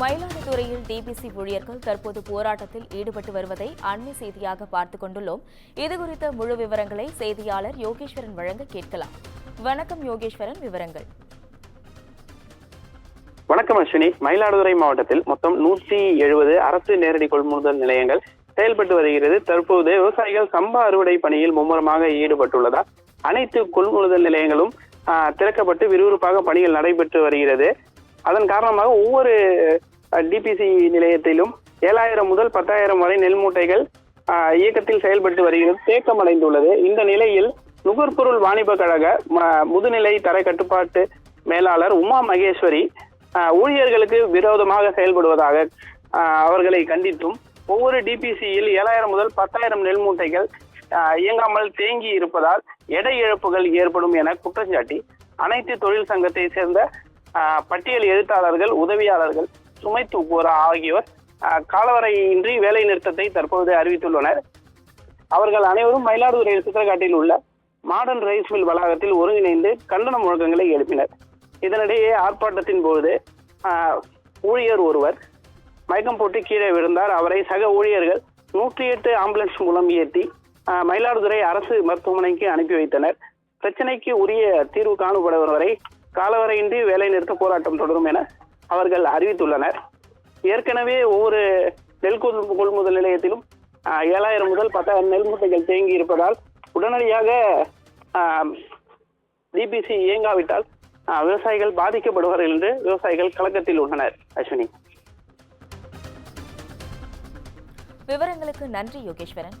மயிலாடுதுறையில் டிபிசி ஊழியர்கள் தற்போது போராட்டத்தில் ஈடுபட்டு வருவதை அண்மை செய்தியாக பார்த்துக் கொண்டுள்ளோம். இதுகுறித்த முழு விவரங்களை செய்தியாளர் யோகேஸ்வரன் வழங்க கேட்கலாம். வணக்கம் யோகேஸ்வரன் விவரங்கள். வணக்கம் அஸ்வினி. மயிலாடுதுறை மாவட்டத்தில் மொத்தம் நூற்றி எழுபது அரசு நேரடி கொள்முதல் நிலையங்கள் செயல்பட்டு வருகிறது. தற்போது விவசாயிகள் சம்பா அறுவடை பணியில் மும்முரமாக ஈடுபட்டுள்ளதால் அனைத்து கொள்முதல் நிலையங்களும் ஆஹ், திறக்கப்பட்டு விறுவிறுப்பாக பணிகள் நடைபெற்று வருகிறது. அதன் காரணமாக ஒவ்வொரு டிபிசி நிலையத்திலும் ஏழாயிரம் முதல் பத்தாயிரம் வரை நெல் மூட்டைகள் இயக்கத்தில் செயல்பட்டு வருகிறது தேக்கம் அடைந்துள்ளது இந்த நிலையில் நுகர்பொருள் வாணிப கழக முதுநிலை தர கட்டுப்பாட்டு மேலாளர் உமா மகேஸ்வரி ஊழியர்களுக்கு விரோதமாக செயல்படுவதாக அவர்களை கண்டித்தும் ஒவ்வொரு டிபிசியில் ஏழாயிரம் முதல் பத்தாயிரம் நெல் மூட்டைகள் இயங்காமல் தேங்கி இருப்பதால் எடை இழப்புகள் ஏற்படும் என குற்றஞ்சாட்டி அனைத்து தொழில் சங்கத்தை சேர்ந்த பட்டியல் எழுத்தாளர்கள் உதவியாளர்கள் சுமை தூக்குவோர் ஆகியோர் காலவரையின்றி வேலை நிறுத்தத்தை தற்போது அறிவித்துள்ளனர். அவர்கள் அனைவரும் மயிலாடுதுறை சித்திரக்காட்டில் உள்ள மாடர்ன் ரைஸ் மில் வளாகத்தில் ஒருங்கிணைந்து கண்டன முழக்கங்களை எழுப்பினர். இதனிடையே ஆர்ப்பாட்டத்தின் போது ஊழியர் ஒருவர் மயக்கம் போட்டு கீழே விழுந்தார். அவரை சக ஊழியர்கள் நூற்றி எட்டு ஆம்புலன்ஸ் மூலம் ஏற்றி மயிலாடுதுறை அரசு மருத்துவமனைக்கு அனுப்பி வைத்தனர். பிரச்சனைக்கு உரிய தீர்வு காணப்படுவரை காலவரையின்றி வேலை நிறுத்த போராட்டம் தொடரும் என அவர்கள் அறிவித்துள்ளனர். ஏற்கனவே ஒவ்வொரு நெல் கொள்முதல் நிலையத்திலும் ஆஹ், ஏழாயிரம் முதல் பத்தாயிரம் நெல் மூட்டைகள் தேங்கி இருப்பதால் உடனடியாக டிபிசி இயங்காவிட்டால் ஆஹ், விவசாயிகள் பாதிக்கப்படுவார்கள் என்று விவசாயிகள் கலக்கத்தில் உள்ளனர் அஸ்வினி. விவரங்களுக்கு நன்றி யோகேஸ்வரன்.